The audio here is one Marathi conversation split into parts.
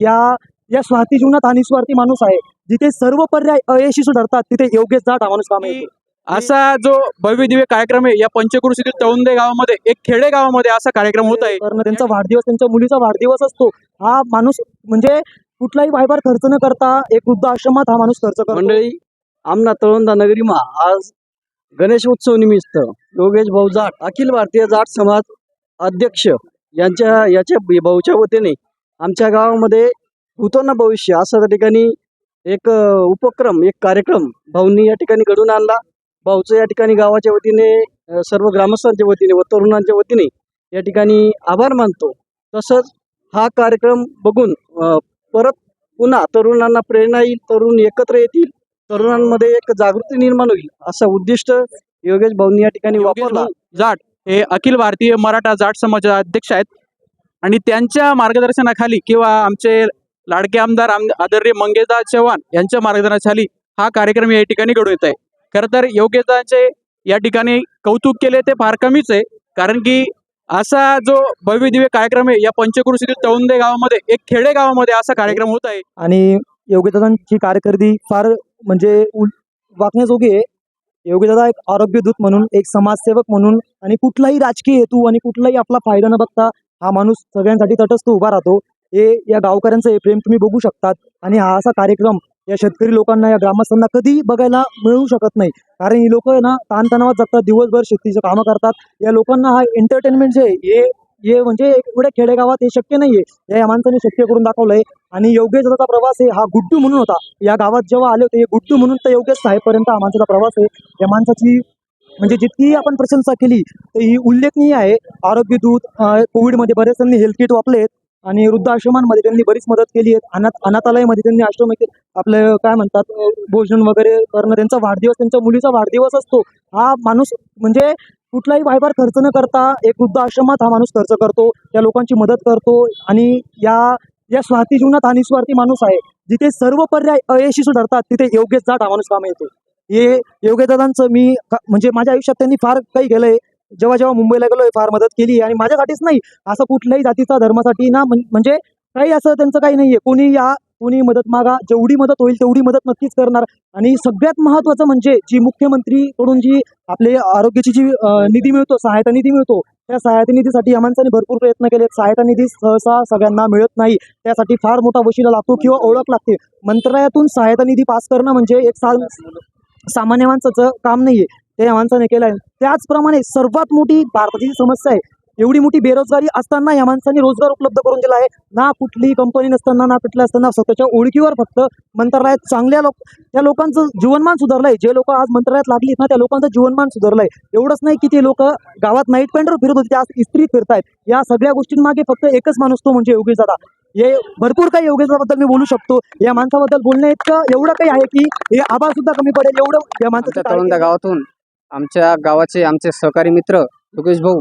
या या स्वार्थी जीवनात हा निस्वार्थी माणूस आहे. जिथे सर्व पर्याय अयशस्वी ठरतात तिथे योगेश जाट हा माणूस काम येतो. असा जो भव्य दिव्य कार्यक्रम आहे या पंचक्रोशीतील तळुंदे गावामध्ये एक खेडे गावामध्ये असा कार्यक्रम होत आहे. कारण त्यांचा वाढदिवस त्यांच्या मुलीचा वाढदिवस असतो. हा माणूस म्हणजे कुठलाही वायभार खर्च न करता एक वृद्ध आश्रमात हा माणूस खर्च करतो. मंडळी आमना तळोंदा नगरीमा आज गणेश उत्सव निमित्त योगेश भाऊ जाट अखिल भारतीय जाट समाज अध्यक्ष यांच्या याच्या भाऊच्या वतीने आमच्या गावामध्ये भूतो ना भविष्य. असा त्या ठिकाणी एक उपक्रम एक कार्यक्रम भाऊंनी या ठिकाणी घडून आणला. भाऊचं या ठिकाणी गावाच्या वतीने सर्व ग्रामस्थांच्या वतीने व तरुणांच्या वतीने या ठिकाणी आभार मानतो. तसंच हा कार्यक्रम बघून परत पुन्हा तरुणांना प्रेरणा येईल तरुण एकत्र येतील तरुणांमध्ये एक जागृती निर्माण होईल असं उद्दिष्ट योगेश भाऊंनी या ठिकाणी वापरला. जाट हे अखिल भारतीय मराठा जाट समाजाचे अध्यक्ष आहेत. आणि त्यांच्या मार्गदर्शनाखाली किंवा आमचे लाडके आमदार आम आदरणीय मंगेशदास चव्हाण यांच्या मार्गदर्शनाखाली हा कार्यक्रम या ठिकाणी घडून येत आहे. खरं तर योग्यताचे या ठिकाणी कौतुक केले ते फार कमीच आहे. कारण की असा जो भव्य दिव्य कार्यक्रम आहे या पंचकृषीतील तळुंदे गावामध्ये एक खेडे गावामध्ये असा कार्यक्रम होत आहे. आणि योगीदादांची कारकिर्दी फार म्हणजे वाकण्याजोगी आहे. योगीदादा एक आरोग्यदूत म्हणून एक समाजसेवक म्हणून आणि कुठलाही राजकीय हेतू आणि कुठलाही आपला फायदा न बघता हा माणूस सगळ्यांसाठी तटस्थ उभा राहतो. हे या गावकऱ्यांचं हे प्रेम तुम्ही बघू शकतात. आणि हा असा कार्यक्रम या शेतकरी लोकांना या ग्रामस्थांना कधी बघायला मिळू शकत नाही. कारण ही लोक ना ताणतणावात जगतात दिवसभर शेतीचं कामं करतात. या लोकांना हा एंटरटेनमेंट जे आहे, हे हे म्हणजे एवढ्या खेडेगावात हे शक्य नाहीये. हे या माणसाने शक्य करून दाखवलंय. आणि योगेश दादाचा प्रवास आहे हा गुड्डू म्हणून होता. या गावात जेव्हा आले होते हे गुड्डू म्हणून तर योगेश साहेबपर्यंत हा माणसाचा प्रवास आहे. या माणसाची म्हणजे जितकी आपण प्रशंसा केली ही उल्लेखनीय आहे. आरोग्य दूत कोविडमध्ये बरेच त्यांनी हेल्थ किट वापलेत आणि वृद्धाश्रमांमध्ये त्यांनी बरीच मदत केली आहे. अनाथ अनाथालयामध्ये त्यांनी आश्रम आपलं काय म्हणतात भोजन वगैरे करणं त्यांचा वाढदिवस त्यांच्या मुलीचा वाढदिवस असतो. हा माणूस म्हणजे कुठलाही वायभार खर्च न करता एक वृद्ध आश्रमात हा माणूस खर्च करतो त्या लोकांची मदत करतो आणि या या स्वार्थी जीवनात हा निस्वार्थी माणूस आहे. जिथे सर्व पर्याय अयशस्वी ठरतात तिथे योग्यच जाट हा माणूस काम येतो. हे योगेदादांचं मी म्हणजे माझ्या आयुष्यात त्यांनी फार काही केलंय. जेव्हा जेव्हा मुंबईला गेलोय फार मदत केली आणि माझ्यासाठीच नाही असं कुठल्याही जातीचा धर्मासाठी ना म्हणजे काही असं त्यांचं काही नाहीये. कोणी या कोणी मदत मागा जेवढी मदत होईल तेवढी मदत नक्कीच करणार. आणि सगळ्यात महत्वाचं म्हणजे जी मुख्यमंत्रीकडून जी आपले आरोग्याची जी निधी मिळतो सहायता निधी मिळतो त्या सहायता निधीसाठी या माणसाने भरपूर प्रयत्न केले सहायता निधी सहसा सगळ्यांना मिळत नाही. त्यासाठी फार मोठा वशिला लागतो किंवा ओळख लागते. मंत्रालयातून सहायता निधी पास करणं म्हणजे एक साल सामान्य माणसाचं काम नाहीये. ते या माणसाने केलं आहे त्याचप्रमाणे सर्वात मोठी भारताची समस्या आहे. एवढी मोठी बेरोजगारी असताना या माणसाने रोजगार उपलब्ध करून दिला आहे. ना कुठली कंपनी नसताना ना कुठल्या असताना स्वतःच्या ओळखीवर फक्त मंत्रालयात चांगल्या लोक त्या लोकांचं जीवनमान सुधारलंय. जे लोक आज मंत्रालयात लागलीत ना त्या लोकांचं जीवनमान सुधारलंय. एवढंच नाही की ते लोक गावात नाईट पॅन्टवर फिरत होते ते आज इस्त्रीत फिरतायत. या सगळ्या गोष्टींमागे फक्त एकच माणूस तो म्हणजे योगेश दादा. हे भरपूर काही योगेश दादाबद्दल मी बोलू शकतो. या माणसाबद्दल बोलणं इतकं एवढं काही आहे की हे आभार सुद्धा कमी पडेल एवढं या आमच्या माणसाचं तळोंदा गावातून आमच्या गावाचे आमचे सहकारी मित्र योगेश भाऊ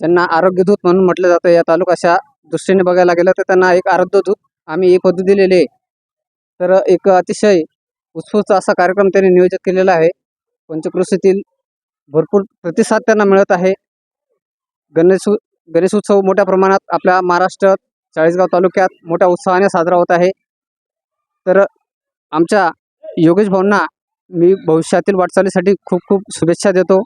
ज्यांना आरोग्यदूत म्हणून म्हटलं जातं. या तालुक्याच्या दृष्टीने बघायला गेलं तर त्यांना एक आरोग्यदूत आम्ही ही पदवी दिलेली आहे. तर एक अतिशय उत्स्फूर्त असा कार्यक्रम त्यांनी नियोजित केलेला आहे. पंचक्रोशीतील भरपूर प्रतिसाद त्यांना मिळत आहे. गणेश गणेश उत्सव मोठ्या प्रमाणात आपल्या महाराष्ट्रात चाळीसगाव तालुक्यात मोठ्या उत्साहाने साजरा होत आहे. तर आमच्या योगेश भाऊंना मी भविष्यातील वाटचालीसाठी खूप खूप शुभेच्छा देतो.